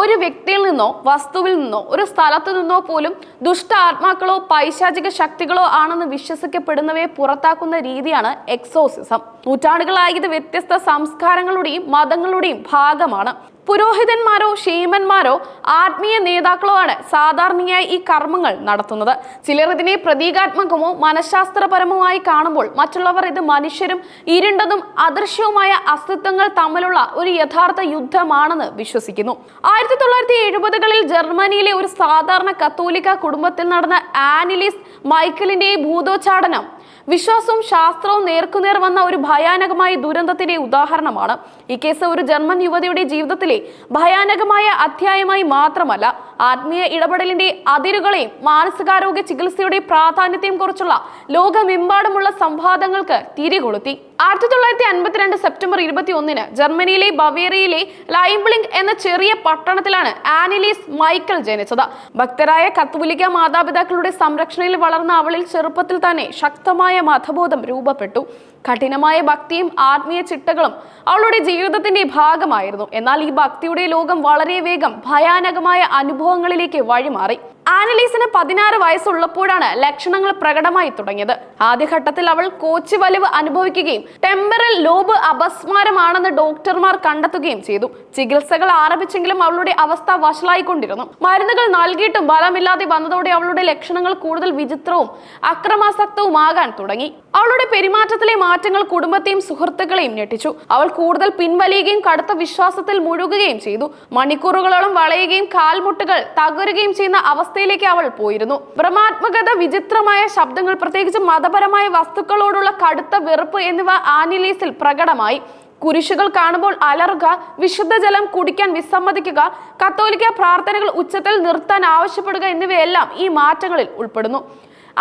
ഒരു വ്യക്തിയിൽ നിന്നോ വസ്തുവിൽ നിന്നോ ഒരു സ്ഥലത്തു നിന്നോ പോലും ദുഷ്ട ആത്മാക്കളോ പൈശാചിക ശക്തികളോ ആണെന്ന് വിശ്വസിക്കപ്പെടുന്നവയെ പുറത്താക്കുന്ന രീതിയാണ് എക്സോസിസം. നൂറ്റാണ്ടുകളായി ഇത് വ്യത്യസ്ത സംസ്കാരങ്ങളുടെയും മതങ്ങളുടെയും ഭാഗമാണ്. പുരോഹിതന്മാരോ ഷീമന്മാരോ ആത്മീയ നേതാക്കളോ ആണ് സാധാരണയായി ഈ കർമ്മങ്ങൾ നടത്തുന്നത്. ചിലർ ഇതിനെ പ്രതീകാത്മകമോ മനഃശാസ്ത്രപരമോ കാണുമ്പോൾ മറ്റുള്ളവർ ഇത് മനുഷ്യരും ഇരുണ്ടതും അദൃശ്യവുമായ അസ്തിത്വങ്ങൾ തമ്മിലുള്ള ഒരു യഥാർത്ഥ യുദ്ധമാണെന്ന് വിശ്വസിക്കുന്നു. ആയിരത്തി തൊള്ളായിരത്തി എഴുപതുകളിൽ ജർമ്മനിയിലെ ഒരു സാധാരണ കത്തോലിക്ക കുടുംബത്തിൽ നടന്ന ആനിലിസ് മൈക്കലിന്റെ ഭൂതോച്ചാടനം വിശ്വാസവും ശാസ്ത്രവും നേർക്കുനേർ വന്ന ഒരു ഭയാനകമായ ദുരന്തത്തിന്റെ ഉദാഹരണമാണ്. ഈ കേസ് ഒരു ജർമ്മൻ യുവതിയുടെ ജീവിതത്തിലെ ഭയാനകമായ അധ്യായമായി മാത്രമല്ല ആത്മീയ ഇടപെടലിന്റെ അതിരുകളെയും മാനസികാരോഗ്യ ചികിത്സയുടെ പ്രാധാന്യത്തെയും കുറിച്ചുള്ള ലോകമെമ്പാടുമുള്ള സംവാദങ്ങൾക്ക് തിരികൊളുത്തി. ആയിരത്തി തൊള്ളായിരത്തി അൻപത്തിരണ്ട് സെപ്റ്റംബർ ഇരുപത്തി ഒന്നിന് ജർമ്മനിയിലെ ബവേറിയയിലെ ലൈംബ്ലിംഗ് എന്ന ചെറിയ പട്ടണത്തിലാണ് ആനിലീസ് മൈക്കൽ ജനിച്ചത്. ഭക്തരായ കത്തോലിക്ക മാതാപിതാക്കളുടെ സംരക്ഷണയിൽ വളർന്ന അവളിൽ ചെറുപ്പത്തിൽ തന്നെ ശക്തമായ മതബോധം രൂപപ്പെട്ടു. കഠിനമായ ഭക്തിയും ആത്മീയ ചിട്ടകളും അവളുടെ ജീവിതത്തിന്റെ ഭാഗമായിരുന്നു. എന്നാൽ ഈ ഭക്തിയുടെ ലോകം വളരെ വേഗം ഭയാനകമായ അനുഭവങ്ങളിലേക്ക് വഴിമാറി. ആനലീസിന് പതിനാറ് വയസ്സുള്ളപ്പോഴാണ് ലക്ഷണങ്ങൾ പ്രകടമായി തുടങ്ങിയത്. ആദ്യഘട്ടത്തിൽ അവൾ കോച്ച് വലിവ് അനുഭവിക്കുകയും ടെമ്പറൽ ലോബ് അപസ്മാരമാണെന്ന് ഡോക്ടർമാർ കണ്ടെത്തുകയും ചെയ്തു. ചികിത്സകൾ ആരംഭിച്ചെങ്കിലും അവളുടെ അവസ്ഥ വഷളായിക്കൊണ്ടിരുന്നു. മരുന്നുകൾ നൽകിയിട്ടും ഫലമില്ലാതെ വന്നതോടെ അവളുടെ ലക്ഷണങ്ങൾ കൂടുതൽ വിചിത്രവും അക്രമാസക്തവുമാകാൻ തുടങ്ങി. അവളുടെ പെരുമാറ്റത്തിലെ മാറ്റങ്ങൾ കുടുംബത്തെയും സുഹൃത്തുക്കളെയും ഞെട്ടിച്ചു. അവൾ കൂടുതൽ പിൻവലിയുകയും കടുത്ത വിശ്വാസത്തിൽ മുഴുകുകയും ചെയ്തു. മണിക്കൂറുകളോളം വളയുകയും കാൽമുട്ടുകൾ തകരുകയും ചെയ്യുന്ന അവസ്ഥയിലേക്ക് അവൾ പോയിരുന്നു. ഭ്രമാത്മകത വിചിത്രമായ ശബ്ദങ്ങൾ പ്രത്യേകിച്ച് മതപരമായ വസ്തുക്കളോടുള്ള കടുത്ത വെറുപ്പ് എന്നിവ ആനിലീസിൽ പ്രകടമായി. കുരിശുകൾ കാണുമ്പോൾ അലറുക വിശുദ്ധ ജലം കുടിക്കാൻ വിസമ്മതിക്കുക കത്തോലിക്ക പ്രാർത്ഥനകൾ ഉച്ചത്തിൽ നിർത്താൻ ആവശ്യപ്പെടുക എന്നിവയെല്ലാം ഈ മാറ്റങ്ങളിൽ ഉൾപ്പെടുന്നു.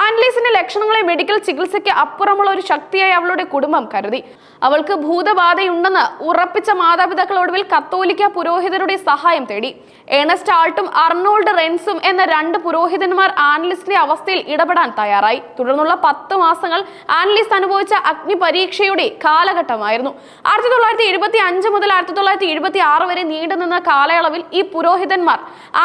ആൻലീസിന്റെ ലക്ഷണങ്ങളെ മെഡിക്കൽ ചികിത്സയ്ക്ക് അപ്പുറമുള്ള ഒരു ശക്തിയായി അവളുടെ കുടുംബം കരുതി. അവൾക്ക് ഭൂതബാധയുണ്ടെന്ന് ഉറപ്പിച്ച മാതാപിതാക്കൾ ഒടുവിൽ കത്തോലിക്ക പുരോഹിതരുടെ സഹായം തേടി. ഏണസ്റ്റ് ആൾട്ടും അർണോൾഡ് റെൻസും എന്ന രണ്ട് പുരോഹിതന്മാർ ആൻലിസിന്റെ അവസ്ഥയിൽ ഇടപെടാൻ തയ്യാറായി. തുടർന്നുള്ള പത്ത് മാസങ്ങൾ ആൻലിസ് അനുഭവിച്ച അഗ്നി പരീക്ഷയുടെ കാലഘട്ടമായിരുന്നു. ആയിരത്തി തൊള്ളായിരത്തി എഴുപത്തി അഞ്ച് മുതൽ ആയിരത്തി തൊള്ളായിരത്തി എഴുപത്തി ആറ് വരെ നീണ്ടുനിന്ന കാലയളവിൽ ഈ പുരോഹിതന്മാർ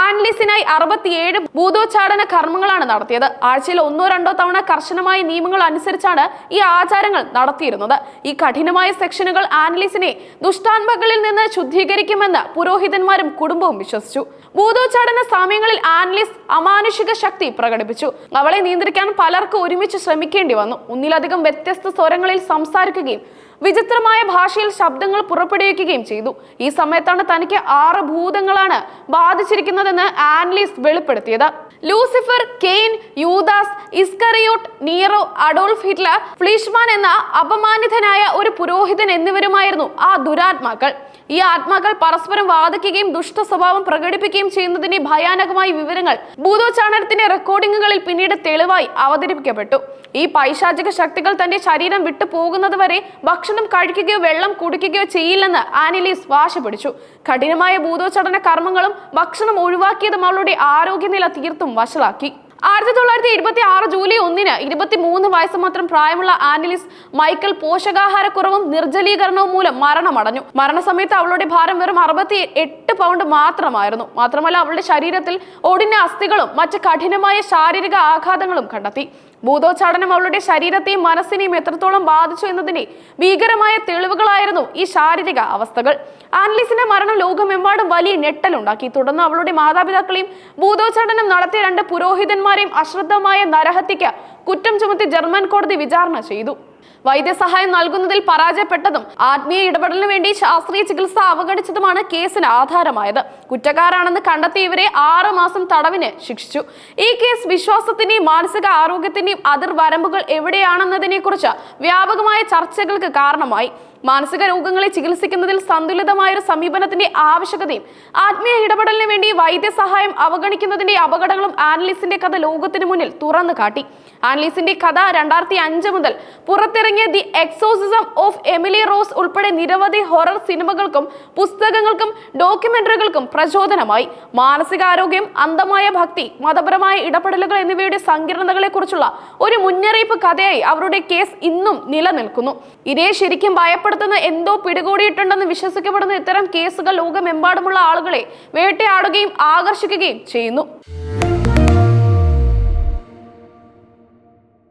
ആൻലിസിനായി അറുപത്തിയേഴ് ഭൂതോച്ചാടന കർമ്മങ്ങളാണ് നടത്തിയത്. ആഴ്ചയിൽ ഒന്നോ രണ്ടോ തവണ കർശനമായ നിയമങ്ങൾ അനുസരിച്ചാണ് ഈ ആചാരങ്ങൾ നടത്തിയിരുന്നത്. ഈ കഠിനമായ സെക്ഷനുകൾ ആനലിസിനെ ദുഷ്ടാത്മകളിൽ നിന്ന് ശുദ്ധീകരിക്കുമെന്ന് പുരോഹിതന്മാരും കുടുംബവും വിശ്വസിച്ചു. ഭൂതോച്ചാടന സമയങ്ങളിൽ ആനലിസ് അമാനുഷിക ശക്തി പ്രകടിപ്പിച്ചു. അവളെ നിയന്ത്രിക്കാൻ പലർക്കും ഒരുമിച്ച് ശ്രമിക്കേണ്ടി വന്നു. ഒന്നിലധികം വ്യത്യസ്ത സ്വരങ്ങളിൽ സംസാരിക്കുകയും വിചിത്രമായ ഭാഷയിൽ ശബ്ദങ്ങൾ പുറപ്പെടുവിക്കുകയും ചെയ്തു. ഈ സമയത്താണ് തനിക്ക് ആറ് ഭൂതങ്ങളാണ് ബാധിച്ചിരിക്കുന്നതെന്ന് ആൻലീസ് വെളിപ്പെടുത്തിയത്. ലൂസിഫർ കെയ്ൻ യൂദാസ് Iscariot Nero Adolf Hitler Fleischmann എന്ന അപമാനിതനായ ഒരു പുരോഹിതൻ എന്നിവരുമായിരുന്നു ആ ദുരാത്മാക്കൾ. ഈ ആത്മാക്കൾ പരസ്പരം വാദിക്കുകയും ദുഷ്ട സ്വഭാവം പ്രകടിപ്പിക്കുകയും ചെയ്യുന്നതിന്റെ ഭയാനകമായ വിവരങ്ങൾ ഭൂതോച്ചാടനത്തിന്റെ റെക്കോർഡിങ്ങുകളിൽ പിന്നീട് തെളിവായി അവതരിപ്പിക്കപ്പെട്ടു. ഈ പൈശാചിക ശക്തികൾ തന്റെ ശരീരം വിട്ടു പോകുന്നത് വരെ ഭക്ഷണം കഴിക്കുകയോ വെള്ളം കുടിക്കുകയോ ചെയ്യില്ലെന്ന് ആനിലീസ് വാശി പിടിച്ചു കഠിനമായ ഭൂതോച്ചടന കർമ്മങ്ങളും ഭക്ഷണം ഒഴിവാക്കിയതും അവളുടെ ആരോഗ്യനില തീർത്തും വഷളാക്കി. ആയിരത്തി തൊള്ളായിരത്തി എഴുപത്തി ആറ് ജൂലൈ ഒന്നിന് ഇരുപത്തി മൂന്ന് വയസ്സ് മാത്രം പ്രായമുള്ള ആനലിസ് മൈക്കൽ പോഷകാഹാരക്കുറവും നിർജലീകരണവും മൂലം മരണമടഞ്ഞു. മരണസമയത്ത് അവളുടെ ഭാരം വെറും അറുപത്തി എട്ട് പൗണ്ട് മാത്രമായിരുന്നു. മാത്രമല്ല അവളുടെ ശരീരത്തിൽ ഒടിഞ്ഞ അസ്ഥികളും മറ്റ് കഠിനമായ ശാരീരിക ആഘാതങ്ങളും കണ്ടെത്തി. ഭൂതോച്ചാടനം അവളുടെ ശരീരത്തെയും മനസ്സിനെയും എത്രത്തോളം ബാധിച്ചു എന്നതിന്റെ ഭീകരമായ തെളിവുകളായിരുന്നു ഈ ശാരീരിക അവസ്ഥകൾ. ആനലിസിന്റെ മരണം ലോകമെമ്പാടും വലിയ ഞെട്ടലുണ്ടാക്കി. തുടർന്ന് അവളുടെ മാതാപിതാക്കളെയും ഭൂതോച്ചാടനം നടത്തിയ രണ്ട് പുരോഹിതന്മാരെയും അശ്രദ്ധമായ നരഹത്യക്ക് കുറ്റം ചുമത്തി ജർമ്മൻ കോടതി വിചാരണ ചെയ്തു. വൈദ്യസഹായം നൽകുന്നതിൽ പരാജയപ്പെട്ടതും ആത്മീയ ഇടപെടലിനു വേണ്ടി ശാസ്ത്രീയ ചികിത്സ അവഗണിച്ചതുമാണ് കേസിന് ആധാരമായത്. കുറ്റക്കാരാണെന്ന് കണ്ടെത്തിയ ഇവരെ ആറു മാസം തടവിന് ശിക്ഷിച്ചു. ഈ കേസ് വിശ്വാസത്തിന്റെയും മാനസിക ആരോഗ്യത്തിന്റെയും അതിർവരമ്പുകൾ എവിടെയാണെന്നതിനെ കുറിച്ച് വ്യാപകമായ ചർച്ചകൾക്ക് കാരണമായി. മാനസിക രോഗങ്ങളെ ചികിത്സിക്കുന്നതിൽ സന്തുലിതമായ ഒരു സമീപനത്തിന്റെ ആവശ്യകതയും ആത്മീയ ഇടപെടലിന് വേണ്ടി വൈദ്യസഹായം അവഗണിക്കുന്നതിന്റെ അപകടങ്ങളും ആനലിസിന്റെ കഥ ലോകത്തിന് മുന്നിൽ തുറന്നു കാട്ടി. ആനലിസിന്റെ കഥ രണ്ടായിരത്തി അഞ്ച് മുതൽ പുറത്തിറങ്ങിയ the exorcism of Emily Rose ഉൾപ്പെടെ നിരവധി ഹൊറർ സിനിമകൾക്കും പുസ്തകങ്ങൾക്കും ഡോക്യുമെന്ററികൾക്കും പ്രചോദനമായി. മാനസികാരോഗ്യം അന്ധമായ ഭക്തി മതപരമായ ഇടപെടലുകൾ എന്നിവയുടെ സങ്കീർണതകളെക്കുറിച്ചുള്ള ഒരു മുന്നറിയിപ്പ് കഥയായി അവരുടെ കേസ് ഇന്നും നിലനിൽക്കുന്നു. ഇരയെ ശരിക്കും ഭയപ്പെടുന്ന ഭീഷണിപ്പെടുത്തുന്ന എന്തോ പിടികൂടിയിട്ടുണ്ടെന്ന് വിശ്വസിക്കപ്പെടുന്ന ഇത്തരം കേസുകൾ ലോകമെമ്പാടുമുള്ള ആളുകളെ വേട്ടയാടുകയും ആകർഷിക്കുകയും ചെയ്യുന്നു.